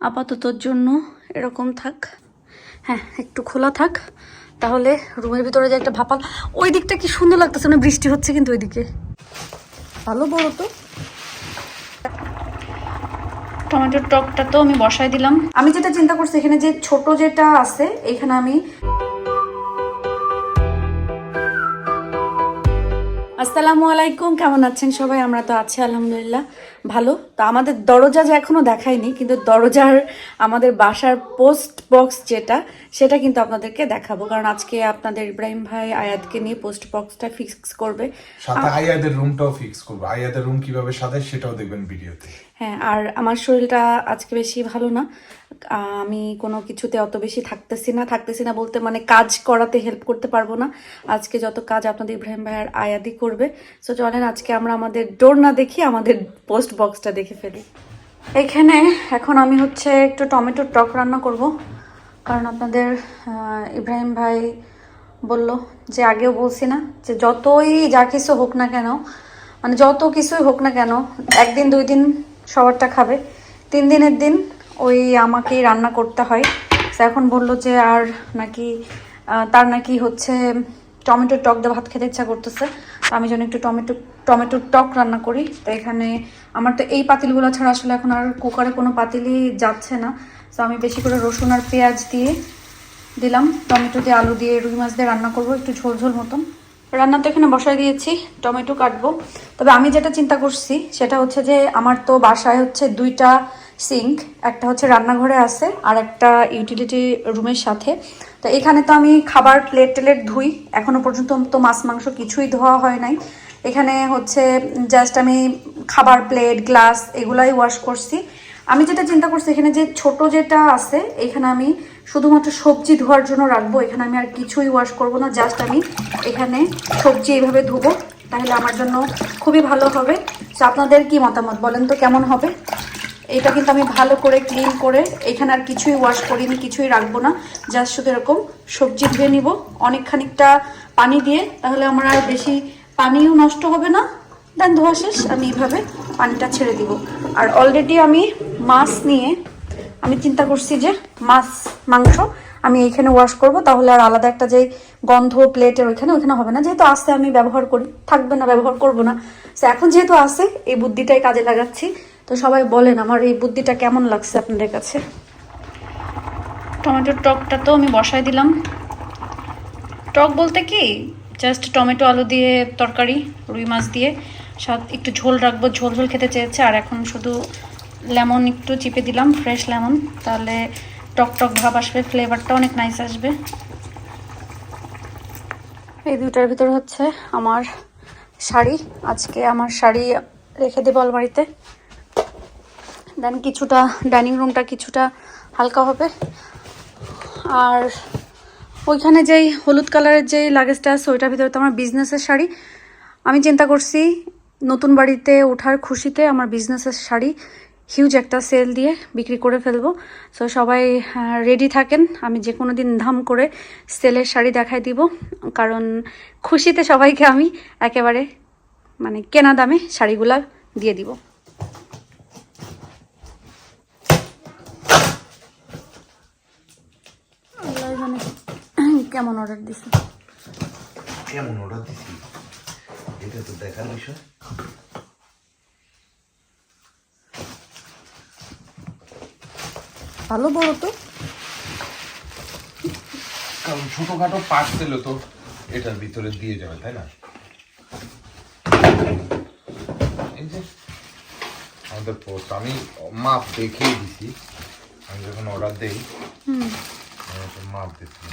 আপাততর জন্য এরকম থাক। হ্যাঁ একটু খোলা থাক। তাহলে রুমের ভিতরে যে একটা ভাপাল ওই দিকটা কি সুন্দর লাগতেছে মানে বৃষ্টি হচ্ছে কিন্তু ওইদিকে। ভালো বড় তো। টমেটোর টকটা তো আমি বসাই দিলাম। আমি যেটা চিন্তা করছি, এখানে যে ছোট যেটা আছে, এখানে আমি আসসালামু আলাইকুম, কেমন আছেন সবাই? আমরা তো আছি, আলহামদুলিল্লাহ, ভালো। তো আমাদের দরজা যে এখনও দেখায়নি, কিন্তু দরজার আমাদের বাসার পোস্ট বক্স যেটা সেটা কিন্তু আপনাদেরকে দেখাবো। কারণ আজকে আপনাদের ইব্রাহিম ভাই আয়াতকে নিয়ে পোস্ট বক্সটা ফিক্স করবে। সাথে আয়াদের রুমটাও ফিক্স করব। আয়াদের রুম কীভাবে সাজায় সেটাও দেখবেন ভিডিওতে। হ্যাঁ আর আমার শরীরটা আজকে বেশি ভালো না। আমি কোনো কিছুতে অত বেশি থাকতেছি না। থাকতেছি না বলতে মানে কাজ করাতে হেল্প করতে পারব না। আজকে যত কাজ আপনাদের ইব্রাহিম ভাই আর আয়াদি করবে। সো চলেন আজকে আমরা আমাদের ডোর না দেখি আমাদের পোস্ট বক্সটা দেখে ফেলি। এখানে এখন আমি হচ্ছে একটু টমেটোর টক রান্না করব। কারণ আপনাদের ইব্রাহিম ভাই বলল যে আগেও বলছি না যে যতই যা কিছু হোক না কেন মানে যত কিছুই হোক না কেন, একদিন দুই দিন সবারটা খাবে। তিন দিনের দিন ওই আমাকেই রান্না করতে হয়। এখন বলল যে আর নাকি তার নাকি হচ্ছে টমেটোর টক দিয়ে ভাত খেতে ইচ্ছা করতেছে। তো আমি যেন একটু টমেটো, টমেটোর টক রান্না করি। তো এখানে আমার তো এই পাতিলগুলো ছাড়া আসলে এখন আর কুকারে কোনো পাতিলই যাচ্ছে না। তো আমি বেশি করে রসুন আর পেঁয়াজ দিয়ে দিলাম। টমেটো দিয়ে আলু দিয়ে, রুই মাছ দিয়ে রান্না করব একটু ঝোল ঝোল মতন। রান্না তো এখানে বসায় দিয়েছি, টমেটো কাটবো। তবে আমি যেটা চিন্তা করছি, সেটা হচ্ছে যে আমার তো বাসায় হচ্ছে দুইটা সিঙ্ক। একটা হচ্ছে রান্নাঘরে আছে, আর একটা ইউটিলিটি রুমের সাথে। তো এখানে তো আমি খাবার প্লেট টেলেট ধুই। এখনও পর্যন্ত তো মাছ, মাংস কিছুই ধোয়া হয় নাই। এখানে হচ্ছে জাস্ট আমি খাবার প্লেট গ্লাস এগুলাই ওয়াশ করছি। আমি যেটা চিন্তা করছি, এখানে যে ছোট যেটা আছে, এখানে আমি শুধুমাত্র সবজি ধোয়ার জন্য রাখব। এখানে আমি আর কিছুই ওয়াশ করব না জাস্ট আমি এখানে সবজি এইভাবে ধুবো। তাহলে আমার জন্য খুবই ভালো হবে। তো আপনাদের কি মতামত বলেন তো, কেমন হবে? এটা কিন্তু আমি ভালো করে ক্লিন করে এখানে আর কিছুই ওয়াশ করিনি, কিছুই রাখব না জাস্ট শুধু এরকম সবজি ধুয়ে নিব অনেক খানিকটা পানি দিয়ে, তাহলে আমার আর বেশি পানিও নষ্ট হবে না। দেন ধোয়া শেষ, আমি এইভাবে পানিটা ছেড়ে দিব। আর অলরেডি আমি মাছ নিয়ে, আমি চিন্তা করছি যে মাছ, মাংস আমি এইখানে ওয়াশ করব, তাহলে আর আলাদা একটা যে গন্ধ প্লেটের ওইখানে ওইখানে হবে না। যেহেতু আসতে আমি ব্যবহার করি, থাকবে না, ব্যবহার করব না। তো এখন যেহেতু আসে এই বুদ্ধিটাই কাজে লাগাচ্ছি। তো সবাই বলেন আমার এই বুদ্ধিটা কেমন লাগছে আপনাদের কাছে? টমেটোর টকটা তো আমি বসাই দিলাম। টক বলতে কি? জাস্ট টমেটো আলু দিয়ে তরকারি রুই মাছ দিয়ে। সাথ একটু ঝোল রাখব ঝোল ঝোল খেতে চেয়েছে। আর এখন শুধু লেমন একটু চিপে দিলাম ফ্রেশ লেমন তাহলে টক টক ভাব আসবে ফ্লেভারটা অনেক নাইস আসবে। এই দুটার ভিতর হচ্ছে আমার শাড়ি। আজকে আমার শাড়ি রেখে দেবো আলমারিতে। দেন কিছুটা ডাইনিং রুমটা কিছুটা হালকা হবে। আর ওইখানে যেই হলুদ কালারের যে লাগেজটা আছে, ওইটার ভিতরে তো আমার বিজনেসের শাড়ি। আমি চিন্তা করছি, নতুন বাড়িতে ওঠার খুশিতে আমার বিজনেসের শাড়ি হিউজ একটা সেল দিয়ে বিক্রি করে ফেলব। সো সবাই রেডি থাকেন, আমি যে কোনো দিন ধাম করে সেলের শাড়ি দেখাই দিব। কারণ খুশিতে সবাইকে আমি একেবারে মানে কেনা দামে শাড়িগুলা দিয়ে দিব আল্লাহ জানে কেমন অর্ডার দিছি? কেমন অর্ডার দিছি? এটা তো দেখার বিষয়। ভালো বড় তো। কারণ ছোটখাটো পার্সেল তো এটার ভিতরে দিয়ে যাবে তাই না? এই যে আমাদের পোস্ট আমি মাপ দেখিয়ে দিছি। আমি যখন অর্ডার দেই আমি দিচ্ছি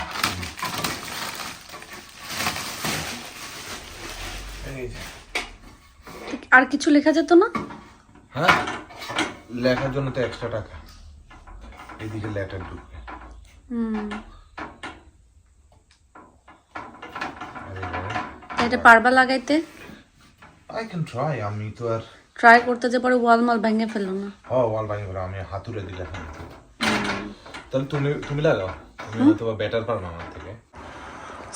এই যে আর কিছু লেখা যেত না? হ্যাঁ? লেখার জন্য তো এক্সট্রা টাকা। এদিকে লেটার ঢুকবে। এটা পারবা লাগাইতে? আই ক্যান ট্রাই আমি তো আর ট্রাই করতে যে পরে ওয়াল মাল ভেঙে ফেলল না। হ ওয়াল ভাঙি আমি হাতুড়ে দিলে তাহলে তুমি তুমি লাগাও।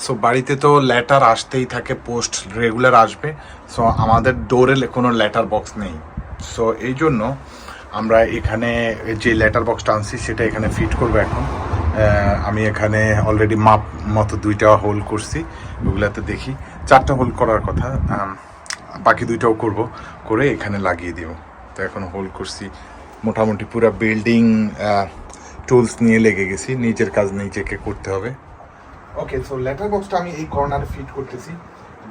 সো বাড়িতে তো লেটার আসতেই থাকে পোস্ট রেগুলার আসবে। সো আমাদের ডোরে কোনো লেটার বক্স নেই। সো এই জন্য আমরা এখানে যে লেটার বক্সটা আনছি, সেটা এখানে ফিট করব এখন। আমি এখানে অলরেডি মাপ মতো দুইটা হোল করছি, ওগুলাতে দেখি। চারটা হোল করার কথা বাকি দুইটাও করব, করে এখানে লাগিয়ে দিব। তো এখন হোল করছি। মোটামুটি পুরো বিল্ডিং টুলস নিয়ে লেগে গেছি, নিজের কাজ নিজেকে করতে হবে। ওকে সো লেটার বক্সটা আমি এই কর্নারে ফিট করতেছি।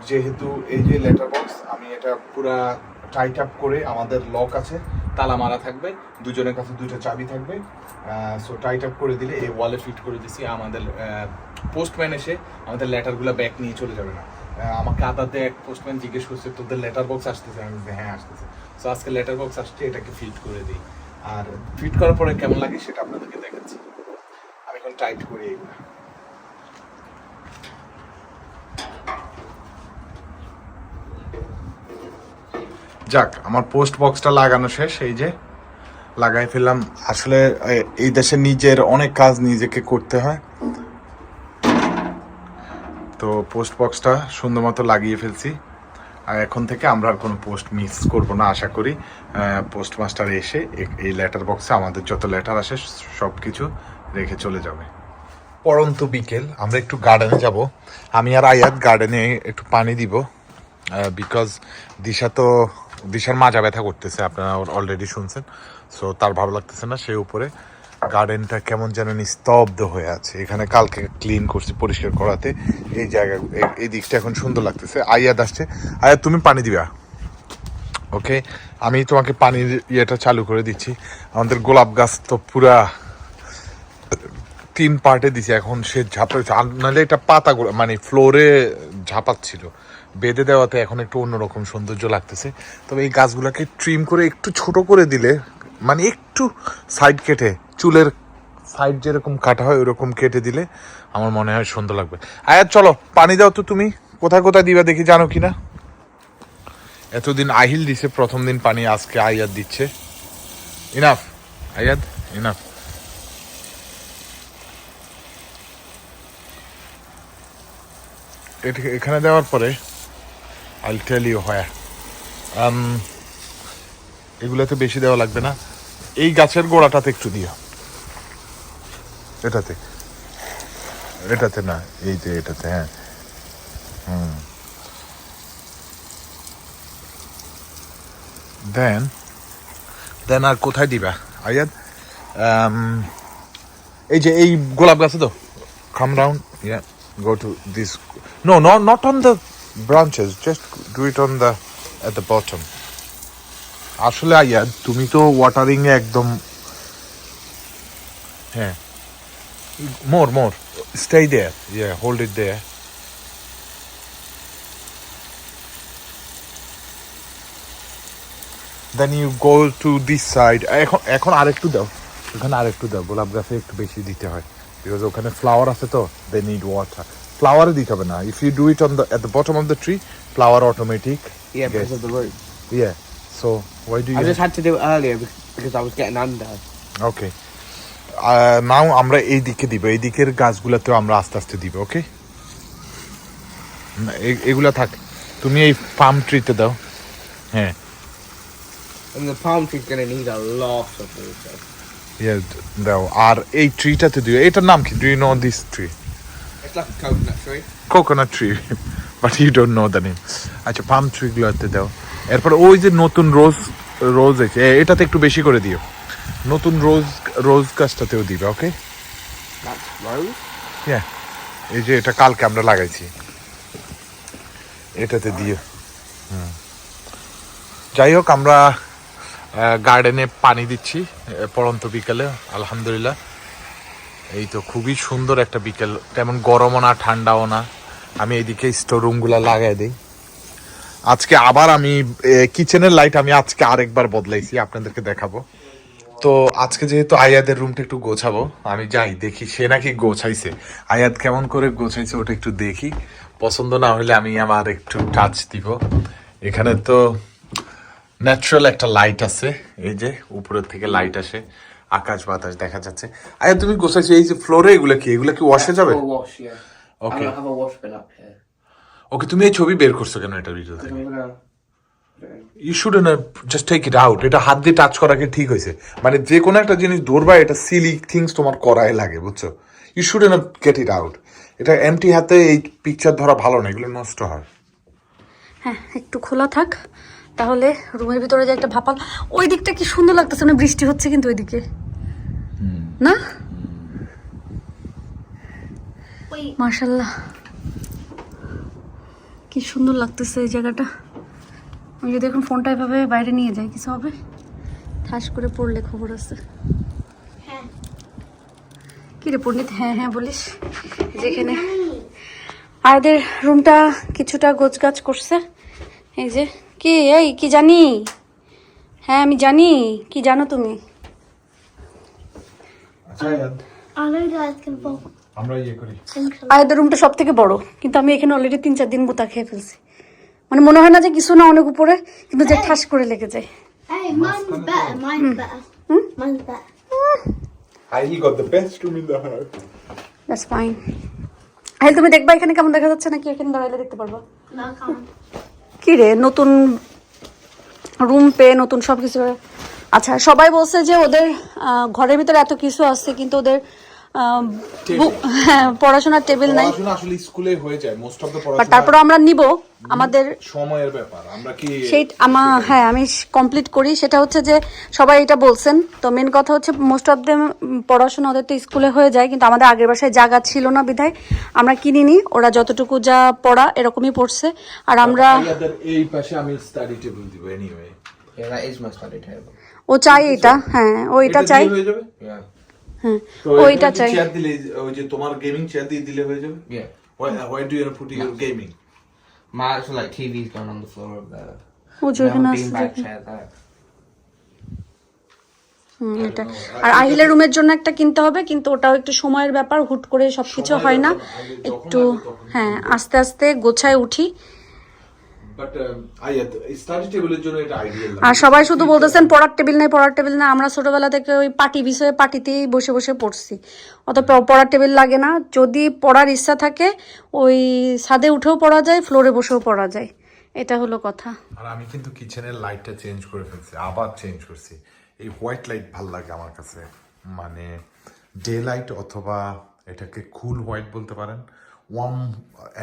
যেহেতু এই যে লেটার বক্স আমি এটা পুরা টাইট আপ করে আমাদের লক আছে, তালা মারা থাকবে, দুজনের কাছে দুইটা চাবি থাকবে। সো টাইট আপ করে দিলে এই ওয়ালে ফিট করে দিছি, আমাদের পোস্টম্যান এসে আমাদের লেটারগুলো ব্যাক নিয়ে চলে যাবে না। আমাকে আদাতে এক পোস্টম্যান জিজ্ঞেস করছে, তোদের লেটার বক্স আসতেছে? আমি হ্যাঁ আসতেছে। সো আজকে লেটার বক্স আসছে, এটাকে ফিট করে দিই। আর ফিট করার পরে কেমন লাগে সেটা আপনাদেরকে টাইট করি এইগুলো। যাক, আমার পোস্ট বক্সটা লাগানো শেষ, এই যে লাগাই ফেললাম। আসলে এই দেশে নিজের অনেক কাজ নিজেকে করতে হয়। তো পোস্ট বক্সটা সুন্দর মতো লাগিয়ে ফেলছি। আর এখন থেকে আমরা আর কোনো পোস্ট মিস করব না, আশা করি। পোস্ট মাস্টার এসে এই লেটার বক্সে আমাদের যত লেটার আসে সব কিছু রেখে চলে যাবে। পরন্ত বিকেল, আমরা একটু গার্ডেনে যাব। আমি আর আয়াত গার্ডেনে একটু পানি দিব বিকজ দিশা তো, দিশার মাজা ব্যথা করতেছে, আপনারা অলরেডি শুনছেন। সো তার ভালো লাগতেছে না, সে উপরে। গার্ডেনটা কেমন যেন নিস্তব্ধ হয়ে আছে। এখানে কালকে ক্লিন করছি, পরিষ্কার করাতে। এই জায়গা, এই- দিকটা এখন সুন্দর লাগতেছে। আয়াত আসছে। আয়াত, তুমি পানি দিবা? ওকে আমি তোমাকে পানির ইয়েটা চালু করে দিচ্ছি। আমাদের গোলাপ গাছ তো পুরা তিন পার্টে দিছে, এখন সে ঝাপড়ে নাহলে এটা পাতাগুলো মানে ফ্লোরে ঝাপাচ্ছিল। বেঁধে দেওয়াতে এখন একটু অন্যরকম সৌন্দর্য লাগতেছে। তবে এই গাছগুলোকে ট্রিম করে একটু ছোট করে দিলে মানে একটু সাইড কেটে, চুলের সাইড যেরকম কাটা হয়, ওরকম কেটে দিলে আমার মনে হয় সুন্দর লাগবে। আয়াত, চলো, পানি দাও তো তুমি। কোথায় কোথায় দিবা দেখি, জানো কি না এতদিন আহিল দিছে, প্রথম দিন পানি, আজকে আয়াত দিচ্ছে। ইনাফ আয়াত? ইনাফ এখানে দেওয়ার পরে আইল টেল ইউ হয় এগুলোতে বেশি দেওয়া লাগবে না। এই গাছের গোড়াটাতে একটু দিও। এটাতে। এটাতে না এই যে এটাতে হ্যাঁ। হুম। দেন দেন আর কোথায় দিবা আয়াদ Um, এই যে এই গোলাপ গাছে তো? Come down yeah go to this, no no not on the branches, just do it on the, at the bottom. আসলে আইয়া তুমি তো ওয়াটারিং এ একদম হ্যাঁ more more stay there yeah hold it there then you go to this side এখন এখন আরেকটু দাও ওখানে আরেকটু দাও, গোলাপ গাছে একটু বেশি দিতে হয়। বিকজ ওখানে ফ্লাওয়ার আছে তো দে নিড ওয়াটার ফ্লাওয়ারে দিতে হবে না। If you do it on the at the bottom of the tree flower automatic Yeah, because of the root. Yeah so why do I you just had to do it earlier bec- because I was getting under. Okay now আমরা এই দিকে দিব। এই দিকের গাছগুলোতেও আমরা আস্তে আস্তে দিব ওকে এগুলা থাক। তুমি এই পাম ট্রিতে দাও। হ্যাঁ। And the palm tree's gonna need a lot of water. ইয়ে দাও আর এই ট্রিটাতে দিও। এটার নাম কি? Do you know this tree. Coconut tree but you don't know the name আচ্ছা পাম ট্রিগুলোতে দাও। এরপর ওই যে নতুন রোজ রোজ আছে এটাতে একটু বেশি করে দিও। নতুন রোজ রোজ গাছটাতেও দিবে ওকে হ্যাঁ এই যে এটা কালকে আমরা লাগাইছি। এটাতে দিও। হুম। যাই হোক আমরা গার্ডেনে পানি দিচ্ছি আহ, পড়ন্ত বিকেলে আলহামদুলিল্লাহ। এই তো খুবই সুন্দর একটা বিকেল তেমন গরমও না ঠান্ডাও না। আমি এইদিকে স্টোর রুমগুলো লাগাই দিই। আজকে আবার আমি কিচেনের লাইট আমি আজকে আরেকবার বদলাইছি আপনাদেরকে দেখাবো। তো আজকে যেহেতু আয়াদের রুমটা একটু গোছাবো আমি যাই দেখি সে নাকি গোছাইছে। আয়াদ কেমন করে গোছাইছে ওটা একটু দেখি। পছন্দ না হলে আমি আমার একটু টাচ দিব। এখানে তো ন্যাচারাল একটা লাইট আছে এই যে উপরের থেকে লাইট আসে আকাশ বাতাস দেখা যাচ্ছে। আয়া তুমি গোছাইছো এই যে ফ্লোরে এগুলো কি? এগুলো কি ওয়াশে যাবে? up here. ওকে তুমি এই ছবি বের করছ কেন এটা ভিডিওতে থেকে? ইউ শুড না জাস্ট টেক ইট আউট এটা হাত দিয়ে টাচ করা কি ঠিক হয়েছে? মানে যে কোনো একটা জিনিস ধরবা এটা সিলি থিংস তোমার করাই লাগে বুঝছ? ইউ শুড না গেট ইট আউট এটা এমটি হাতে এই পিকচার ধরা ভালো না এগুলো নষ্ট হয়। হ্যাঁ একটু খোলা থাক। তাহলে রুমের ভিতরে যে একটা ভাপাল ওই দিকটা কি সুন্দর লাগতেছে মানে বৃষ্টি হচ্ছে কিন্তু ওইদিকে। না? মার্শাল্লাহ কি সুন্দর লাগতেছে এই জায়গাটা। আমি যদি এখন ফোনটা এভাবে বাইরে নিয়ে যাই কিছু হবে? ঠাস করে পড়লে খবর আছে। কি রে পণ্ডিত? হ্যাঁ হ্যাঁ বলিস। যেখানে আয়াদের রুমটা কিছুটা গোছগাছ করছে। এই যে কি এই কি জানি? হ্যাঁ আমি জানি। কি জানো তুমি? বলব আমরা ইয়ে করি। আয়াদের রুমটা সব থেকে বড় কিন্তু আমি এখানে অলরেডি তিন চার দিন গোতা খেয়ে ফেলছি। মানে মনে হয় না যে কিছু না অনেক উপরে কিন্তু যে ঠাস করে লেগে যায়। তুমি দেখবা এখানে কেমন দেখা যাচ্ছে নাকি এখানে দাঁড়াইলে দেখতে পারবা. কি রে? নতুন রুম পেয়ে নতুন সব কিছু আচ্ছা সবাই বলছে যে ওদের ঘরের ভিতরে এত কিছু আছে, কিন্তু ওদের পড়াশোনার টেবিল নাই। পড়াশোনা আসলে স্কুলে হয়ে যায় মোস্ট অফ দ্য পড়াশোনা তারপর আমরা নিব আমাদের সময়ের ব্যাপার আমরা কি সেই আমার হ্যাঁ আমি কমপ্লিট করি সেটা হচ্ছে যে সবাই এটা বলছেন। তো মেন কথা হচ্ছে মোস্ট অফ দেম পড়াশোনা ওদের তো স্কুলে হয়ে যায় কিন্তু আমাদের আগের বাসায় জায়গা ছিল না বিধায় আমরা কিনিনি ওরা যতটুকু যা পড়া এরকমই পড়ছে। আর আমরা এই পাশে আমি স্টাডি টেবিল দিব এনিওয়ে study ও চাই এটা হ্যাঁ ও এটা চাই হয়ে যাবে? Yeah. হ্যাঁ ওইটা চাই। চেয়ার দিলে ওই যে তোমার গেমিং চেয়ার দিয়ে দিলে হয়ে যাবে? Yeah. Why, why do you put your gaming? My actual like TV's going on the floor of the ও এখানে আছে। beanbag chair there. হুম, এটা। আর আহিলের রুমের জন্য একটা কিনতে হবে কিন্তু ওটাও একটু সময়ের ব্যাপার হুট করে সবকিছু হয় না। একটু হ্যাঁ আস্তে আস্তে গোছায় উঠি। But um, স্টাডি টেবিলের জন্য এটা আইডিয়াল আর সবাই শুধু বলতেছেন পড়ার টেবিল নেই পড়ার টেবিল না আমরা ছোটবেলা থেকে ওই পাটি বিষয়ে পাটিতেই বসে বসে পড়ছি। অত পড়ার টেবিল লাগে না। যদি পড়ার ইচ্ছা থাকে ওই ছাদে উঠেও পড়া যায় ফ্লোরে বসেও পড়া যায়। এটা হলো কথা। আর আমি কিন্তু কিচেনের লাইটটা চেঞ্জ করে ফেলছি আবার চেঞ্জ করছি। এই হোয়াইট লাইট ভালো লাগে আমার কাছে। মানে ডে লাইট অথবা এটাকে কুল হোয়াইট বলতে পারেন। ওয়ার্ম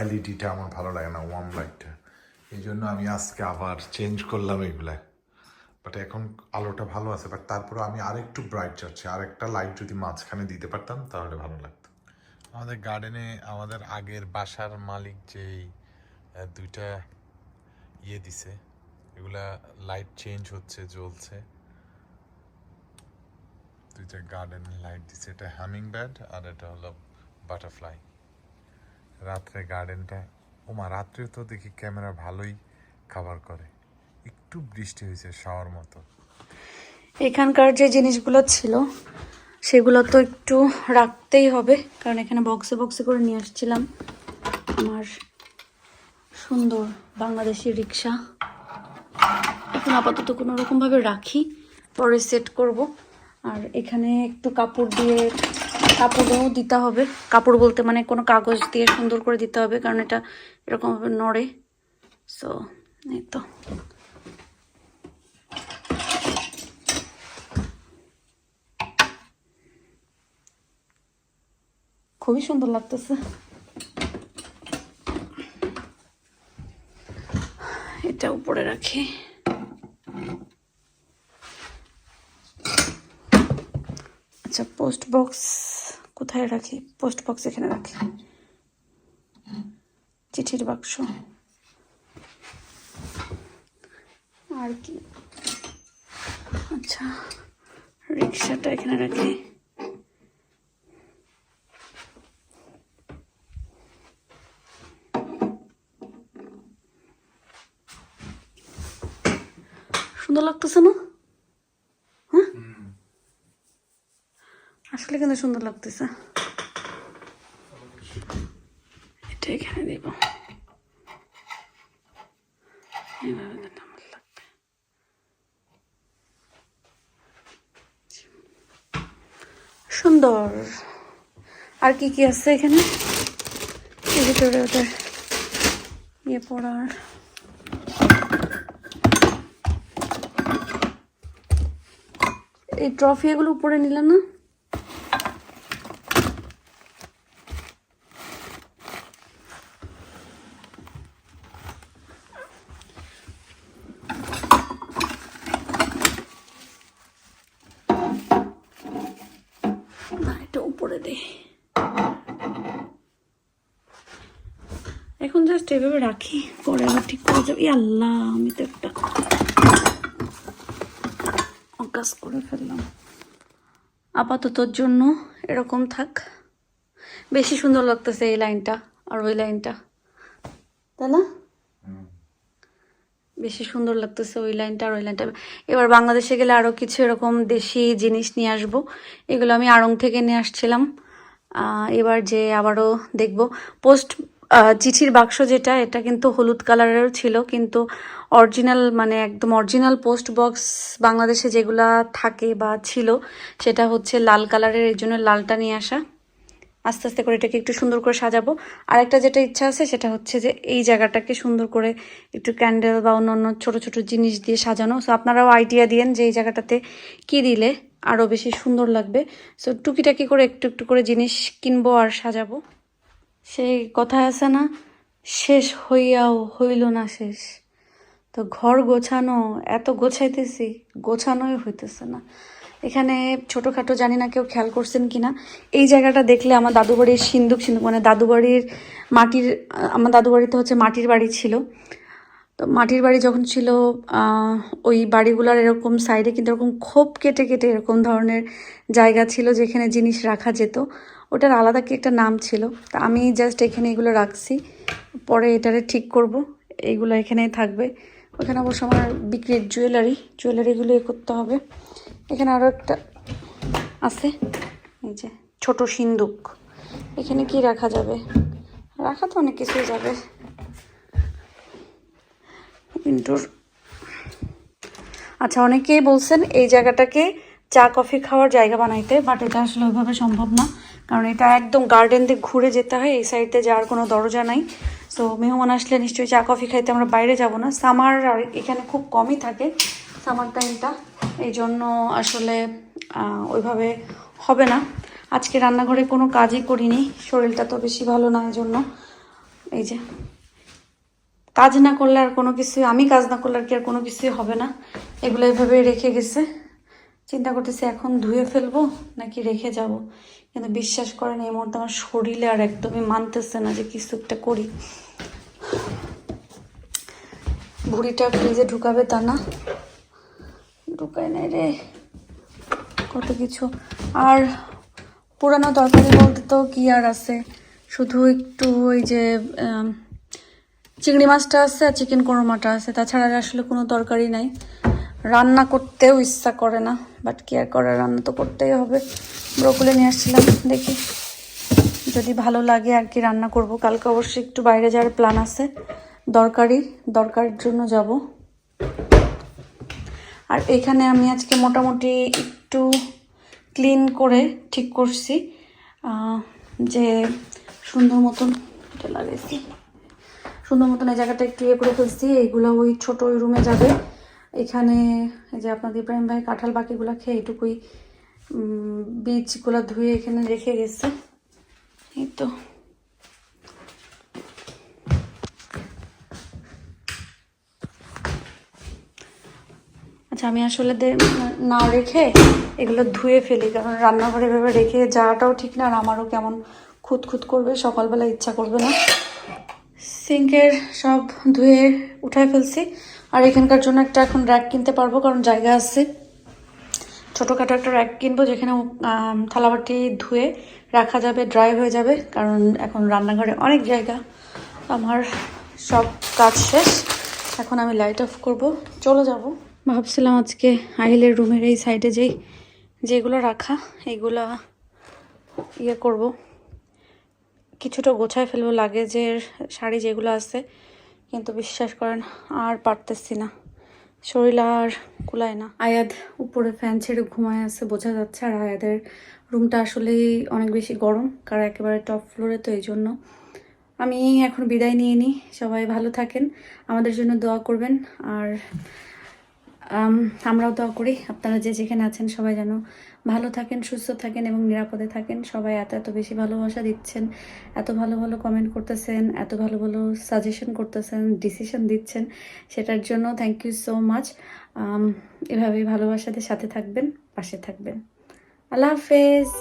এলইডিটা আমার ভালো লাগে না ওয়ার্ম লাইটটা। এই জন্য আমি আজকে আবার চেঞ্জ করলাম এগুলা বাট এখন আলোটা ভালো আছে বাট তারপরে আমি আরেকটু ব্রাইট চাচ্ছি। আরেকটা লাইট যদি মাঝখানে দিতে পারতাম, তাহলে ভালো লাগতো। আমাদের গার্ডেনে আমাদের আগের বাসার মালিক যেই দুইটা ইয়ে দিছে, এগুলা লাইট চেঞ্জ হচ্ছে, জ্বলছে। দুইটা গার্ডেন লাইট দিছে, এটা হ্যামিং ব্যাড আর এটা হলো বাটারফ্লাই রাত্রে গার্ডেনটা ওমা, রাত্রে তো দেখি ক্যামেরা ভালোই কভার করে। একটু বৃষ্টি হয়েছে শাওয়ার মতো। এখানকার যে জিনিসগুলো ছিল, সেগুলো তো একটু রাখতেই হবে, কারণ এখানে বক্সে বক্সে করে নিয়ে আসছিলাম। আমার সুন্দর বাংলাদেশি রিক্সা। এখন আপাতত কোনো রকমভাবে রাখি, পরে সেট করব। আর এখানে একটু কাপড় দিয়ে কাপড়ও দিতে হবে। কাপড় বলতে মানে কোনো কাগজ দিয়ে সুন্দর করে দিতে হবে, কারণ এটা এরকমভাবে নড়ে। সো এই তো। খুবই সুন্দর লাগতেছে। এটা উপরে রাখি। আচ্ছা পোস্ট বক্স কোথায় রাখি? পোস্ট বক্স এখানে রাখি। চিঠির বাক্স। আর কি? আচ্ছা রিক্সাটা এখানে রাখি। সুন্দর লাগতেছে না? আসলে কিন্তু সুন্দর লাগতেছে। এটা এখানে দিব। সুন্দর। আর কি কি আছে এখানে? ভিতরে ওদের ইয়ে পড়ার। এই ট্রফি এগুলো উপরে নিলাম না? উপরে দে। এখন জাস্ট এভাবে রাখি, পরে আবার ঠিক করে যাবে। আল্লাহ, আমি তো একটা অকাজ করে ফেললাম। আপাততর জন্য এরকম থাক। বেশি সুন্দর লাগতেছে এই লাইনটা আর ওই লাইনটা। তাই না? বেশি সুন্দর লাগতেছে ওই লাইনটা আর ওই লাইনটা। এবার বাংলাদেশে গেলে আরও কিছু এরকম দেশি জিনিস নিয়ে আসব। এগুলো আমি আড়ং থেকে নিয়ে আসছিলাম। এবার যে আবারও দেখব। পোস্ট চিঠির বাক্স যেটা, এটা কিন্তু হলুদ কালারেরও ছিল, কিন্তু অরিজিনাল মানে একদম অরিজিনাল পোস্ট বক্স বাংলাদেশে যেগুলা থাকে বা ছিল, সেটা হচ্ছে লাল কালারের এই জন্য লালটা নিয়ে আসা। আস্তে আস্তে করে এটাকে একটু সুন্দর করে সাজাবো। আর একটা যেটা ইচ্ছা আছে সেটা হচ্ছে যে এই জায়গাটাকে সুন্দর করে একটু ক্যান্ডেল বা অন্যান্য ছোট ছোট জিনিস দিয়ে সাজানো। সো আপনারাও আইডিয়া দিয়েন যে এই জায়গাটাতে কি দিলে আরও বেশি সুন্দর লাগবে। সো টুকিটাকি করে একটু একটু করে জিনিস কিনবো আর সাজাবো। সেই কথায় আছে না, শেষ হইয়াও হইল না শেষ। তো ঘর গোছানো, এত গোছাইতেছি, গোছানোই হইতেছে না। এখানে ছোটোখাটো জানি না কেউ খেয়াল করছেন কি না এই জায়গাটা দেখলে আমার দাদু বাড়ির সিন্দুক সিন্দুক মানে দাদু বাড়ির মাটির আমার দাদু বাড়িতে হচ্ছে মাটির বাড়ি ছিল। তো মাটির বাড়ি যখন ছিল ওই বাড়িগুলোর এরকম সাইডে কিন্তু এরকম খোপ কেটে কেটে এরকম ধরনের জায়গা ছিল যেখানে জিনিস রাখা যেত। ওটার আলাদা কি একটা নাম ছিল। তা আমি জাস্ট এখানে এগুলো রাখছি। পরে এটারে ঠিক করব। এইগুলো এখানেই থাকবে। ওখানে অবশ্য আমার বিক্রির জুয়েলারি জুয়েলারিগুলো এ করতে হবে। এখানে আরও একটা আছে। এই যে ছোট সিন্দুক। এখানে কি রাখা যাবে? রাখা তো অনেক কিছুই যাবে। ইন্টুর আচ্ছা অনেকেই বলছেন এই জায়গাটাকে চা, কফি খাওয়ার জায়গা বানাইতে বাট এটা আসলে ওইভাবে সম্ভব না। কারণ এটা একদম গার্ডেন দিয়ে ঘুরে যেতে হয়, এই সাইডে যাওয়ার কোনো দরজা নাই। সো মেহমান আসলে নিশ্চয়ই চা, কফি খাইতে আমরা বাইরে যাব না। সামার আর এখানে খুব কমই থাকে সামার টাইমটা এই জন্য আসলে ওইভাবে হবে না। আজকে রান্নাঘরে কোনো কাজই করিনি, শরীরটা তো বেশি ভালো না এই জন্য এই যে, কাজ না করলে আর কোনো কিছু আমি কাজ না করলে আর কি আর কোনো কিছুই হবে না। এগুলো এভাবে রেখে গেছে। চিন্তা করতেছি এখন ধুয়ে ফেলব নাকি রেখে যাব। কিন্তু বিশ্বাস করেন, এই মুহূর্তে আমার শরীরে আর একদমই মানতেছে না যে কিছু একটা করি। ভুড়িটা ফ্রিজে ঢুকাবে তা না। ঢুকায় নাই রে। কত কিছু। আর পুরানো তরকারি বলতে তো কি আর আছে? শুধু একটু ওই যে চিংড়ি মাছটা আছে আর চিকেন কোরমাটা আছে। তাছাড়া আর আসলে কোনো তরকারি নাই। রান্না করতেও ইচ্ছা করে না বাট কি আর করার? রান্না তো করতেই হবে। ব্রকুলে নিয়ে আসছিলাম, দেখি। যদি ভালো লাগে আর কি রান্না করব। কালকে অবশ্যই একটু বাইরে যাওয়ার প্ল্যান আছে। দরকারি দরকারের জন্য যাব। আর এখানে আমি আজকে মোটামুটি একটু ক্লিন করে ঠিক করছি যে সুন্দর মতন এটা সুন্দর মতন এই জায়গাটা একটু ইয়ে করে ফেলছি, এইগুলো ওই ছোট ওই রুমে যাবে। এখানে যে আপনাদের ইব্রাহিম ভাই কাঁঠাল বাকিগুলো খেয়ে এইটুকুই বীজগুলো ধুয়ে এখানে রেখে গেছে। এই তো। আচ্ছা আমি আসলে না রেখে এগুলো ধুয়ে ফেলি, কারণ রান্নাঘরে এভাবে রেখে যাওয়াটাও ঠিক না, আর আমারও কেমন খুঁত খুঁত করবে, সকালবেলা ইচ্ছা করবে না। সিঙ্কের সব ধুয়ে উঠায় ফেলছি, আর এখানকার জন্য একটা এখন র্যাক কিনতে পারব, কারণ জায়গা আছে। ছোটোখাটো একটা র্যাক কিনবো, যেখানে থালাবাটি ধুয়ে রাখা যাবে, ড্রাই হয়ে যাবে, কারণ এখন রান্নাঘরে অনেক জায়গা। আমার সব কাজ শেষ, এখন আমি লাইট অফ করব, চলে যাব। ভাবছিলাম আজকে আহিলের রুমের এই সাইডে যেই, যেগুলো রাখা, এগুলা ইয়ে করব। কিছুটা গোছায় ফেলব লাগেজের শাড়ি যেগুলো আছে, কিন্তু বিশ্বাস করেন আর পারতেছি না। শরীর আর কুলায় না। আয়াদ উপরে ফ্যান ছেড়ে ঘুমায় আছে, বোঝা যাচ্ছে। আর আয়াদের রুমটা আসলেই অনেক বেশি গরম কারণ একেবারে টপ ফ্লোরে, তো এই জন্য আমি এখন বিদায় নিয়ে নিই। সবাই ভালো থাকেন, আমাদের জন্য দোয়া করবেন। আর আমরাও দোয়া করি আপনারা যে যেখানে আছেন সবাই যেন ভালো থাকেন, সুস্থ থাকেন এবং নিরাপদে থাকেন। সবাই এত এত বেশি ভালোবাসা দিচ্ছেন, এত ভালো ভালো কমেন্ট করতেছেন, এত ভালো ভালো সাজেশন করতেছেন ডিসিশন দিচ্ছেন, সেটার জন্য থ্যাংক ইউ সো মাচ এভাবেই ভালোবাসাদের সাথে থাকবেন, পাশে থাকবেন। আল্লাহ হাফেজ।